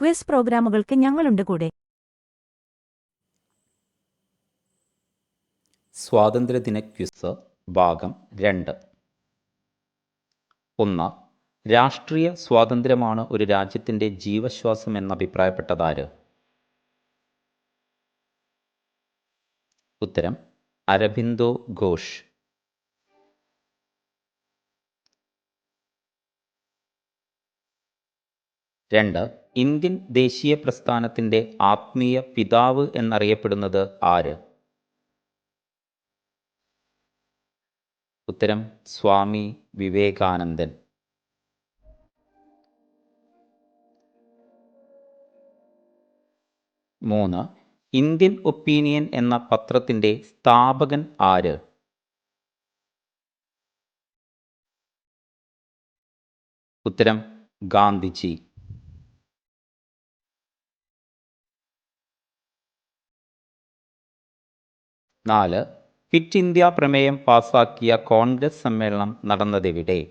Quiz പ്രോഗ്രാമുകൾക്ക് ഞങ്ങളുണ്ട് കൂടെ. സ്വാതന്ത്ര്യദിന ക്വിസ് ഭാഗം രണ്ട്. ഒന്ന് രാഷ്ട്രീയ സ്വാതന്ത്ര്യമാണ് ഒരു രാജ്യത്തിന്റെ ജീവശ്വാസം എന്ന് അഭിപ്രായപ്പെട്ടതാര്? ഉത്തരം അരബിന്ദോ ഘോഷ്. രണ്ട് ഇന്ത്യൻ ദേശീയ പ്രസ്ഥാനത്തിന്റെ ആത്മീയ പിതാവ് എന്നറിയപ്പെടുന്നത് ആര്? ഉത്തരം സ്വാമി വിവേകാനന്ദൻ. മൂന്ന് ഇന്ത്യൻ ഒപ്പീനിയൻ എന്ന പത്രത്തിന്റെ സ്ഥാപകൻ ആര്? ഉത്തരം ഗാന്ധിജി. നാല് ഫിറ്റ് ഇന്ത്യ പ്രമേയം പാസാക്കിയ കോൺഗ്രസ് സമ്മേളനം നടന്നതെവിടെ?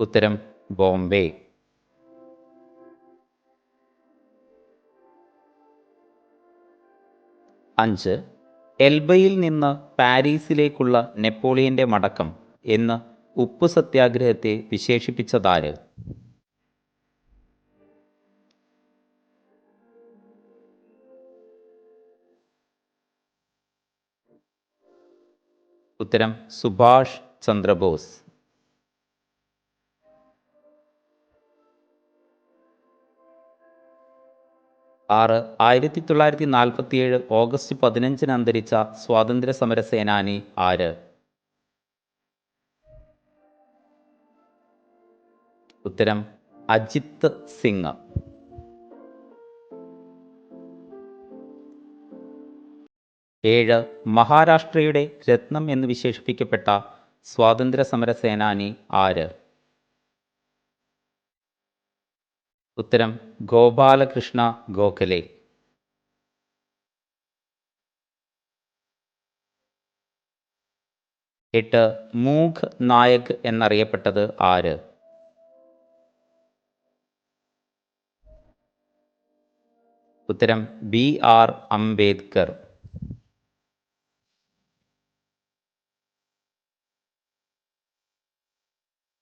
ഉത്തരം ബോംബെ. അഞ്ച് എൽബയിൽ നിന്ന് പാരീസിലേക്കുള്ള നെപ്പോളിയന്റെ മടക്കം എന്ന് ഉപ്പു സത്യാഗ്രഹത്തെ വിശേഷിപ്പിച്ചതാര്? ഉത്തരം സുഭാഷ് ചന്ദ്രബോസ്. ആറ് ആയിരത്തി തൊള്ളായിരത്തി നാൽപ്പത്തിയേഴ് ഓഗസ്റ്റ് പതിനഞ്ചിന് അന്തരിച്ച സ്വാതന്ത്ര്യ സമര സേനാനി ആര്? ഉത്തരം അജിത് സിംഗ്. ഏഴ് മഹാരാഷ്ട്രയുടെ രത്നം എന്ന് വിശേഷിപ്പിക്കപ്പെട്ട സ്വാതന്ത്ര്യ സമര സേനാനി ആര്? ഉത്തരം ഗോപാലകൃഷ്ണ ഗോഖലെ. എട്ട് മൂഖ് നായക് എന്നറിയപ്പെട്ടത് ആര്? ഉത്തരം ബി ആർ അംബേദ്കർ.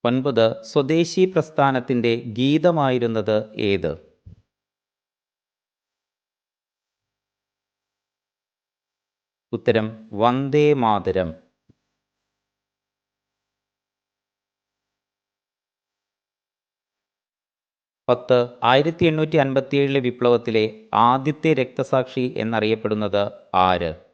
ഒൻപത് സ്വദേശി പ്രസ്ഥാനത്തിന്റെ ഗീതമായിരുന്നത് ഏത്? ഉത്തരം വന്ദേ മാതരം. പത്ത് ആയിരത്തി എണ്ണൂറ്റി അൻപത്തിയേഴിലെ വിപ്ലവത്തിലെ ആദ്യത്തെ രക്തസാക്ഷി എന്നറിയപ്പെടുന്നത് ആര്?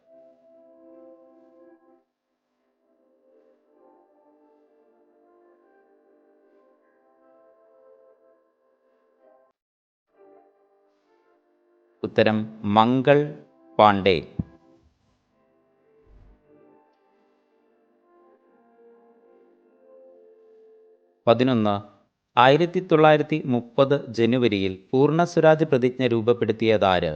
ഉത്തരം മംഗൾ പാണ്ഡെ. പതിനൊന്ന് ആയിരത്തി തൊള്ളായിരത്തി മുപ്പത് ജനുവരിയിൽ പൂർണ സ്വരാജ് പ്രതിജ്ഞ രൂപപ്പെടുത്തിയതാര്?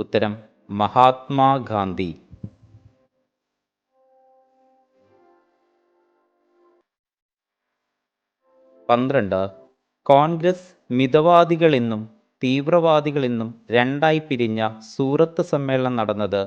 ഉത്തരം മഹാത്മാഗാന്ധി. പന്ത്രണ്ട് കോൺഗ്രസ് മിതവാദികളെന്നും തീവ്രവാദികളെന്നും രണ്ടായി പിരിഞ്ഞ സൂറത്ത് സമ്മേളനം നടന്നത്